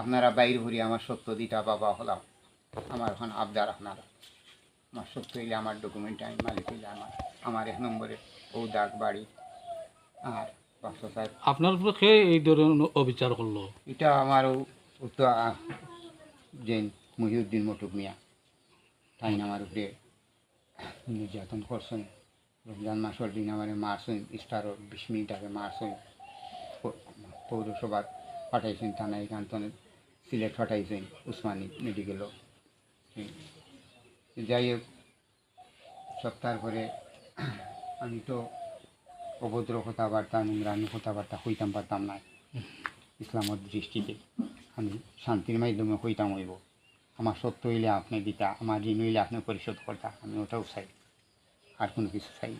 আপনারা বাইর ভরি আমার সত্য দিটা বাবা হলাম। আমার এখন আবদার আপনারা। আমার সত্য হইলে আমার ডকুমেন্ট আমি মালিক হইলে আমার আমার এক নম্বরে ও দাগ বাড়ি। আর পাঁচশো সাহেব আপনার উপরে কে এই ধরনের অবিচার করল? এটা উত্তর যে মহিউদ্দিন মটুক মিয়া। তাই আমার উপরে নির্যাতন করছেন। রমজান মাসের দিন আমার মারছেন ইস্টারও বিশ মিনিট আগে মারছেন। পৌরসভার পাঠাইছেন থানায় এখান থেকে সিলেট পাঠাইছেন উসমানী মেডিকেলও। যাই হোক, সপ্তাহ পরে আমি তো অভদ্র কথাবার্তা, নোংরামি কথাবার্তা কইতাম পারতাম না। ইসলামের দৃষ্টিতে আমি শান্তির মাধ্যমে হইতাম হইব। আমার সত্য হইলে আপনি দিতা, আমার ঋণ হইলে আপনি পরিশোধ করতা, আমি ওটাও চাই, আর কোনো কিছু চাই।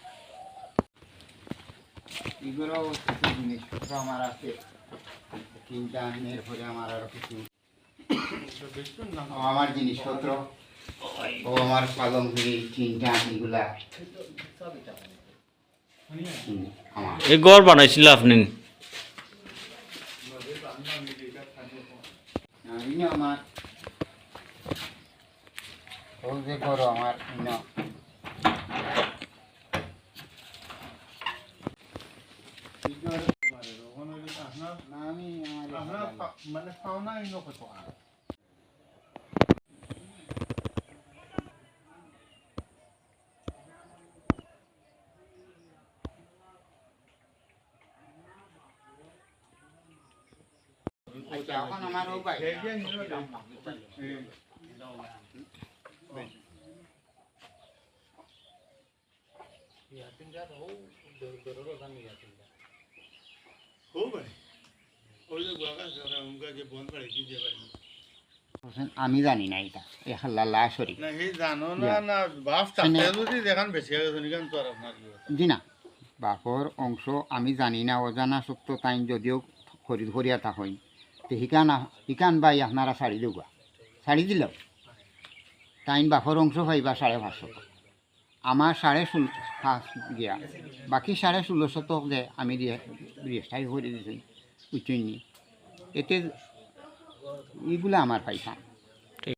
এগুলো কিছু জিনিসপত্র আমার আছে। তিনটা আইনের পরে আমার আরও কিছু ও আমার জিনিসপত্র ও আমার পালং ঘুরি তিনটা এগুলা। এই গড় বানাইছিল আপনি? আমার। ও যে করো? আমার। আমি মানে পাওনা ইন কত? আচ্ছা এখন আমার আমি জানি না এটা এ হাল্লা লাশরি জানো না না বাপ দেখান বেশি তো। জি না। বাপর অংশ আমি জানি না অজানা সত্য তাই যদিও খরি ধরিয়া থাকইন তো শিকান শিকান বাই আপনারা শাড়ি দেওয়া শাড়ি দিল। তাইন বাপর অংশ পাইবা সাড়ে পাঁচশো। আমার সাড়ে ষোল, পাঁচ গিয়া বাকি সাড়ে ষোলোশো তো যে আমি দিয়ে রেস্টাই করে দিছি বুঝছেন নি এতে এগুলো আমার পাইছাম